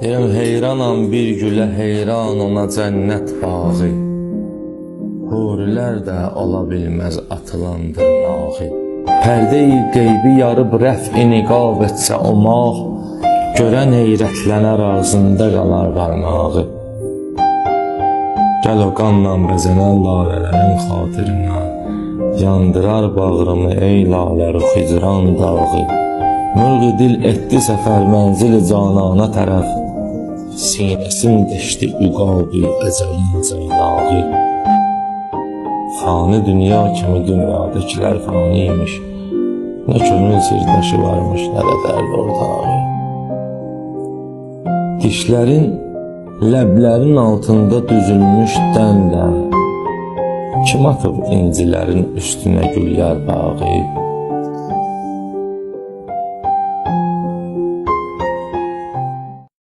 Deyirəm heyranam bir gülə heyran ona cənnət bağı. Hurilər də ola bilməz atılan dırnağı. Pərdə-i qeybi yarıb rəf-i niqab etsə o mah, görən heyrətlənər ağzında qalar barmağı. Gəl o qanla bəzənən lalələrin xatirinə, yandırar bağrımı ey lalə xicran dağı. Mürğü dil etdi səfər mənzili canana tərəf, sinəsin deşdi uqabı əcəlin ceylağı. Fani dünya kimi dünyadakilər faniymiş. Nə könül sirdaşı varmış, nə də dərd ortağı. Dişlərin ləblərin altında düzülmüş dən-dən. Kim atıb incilərin üstünə gül yarpağı?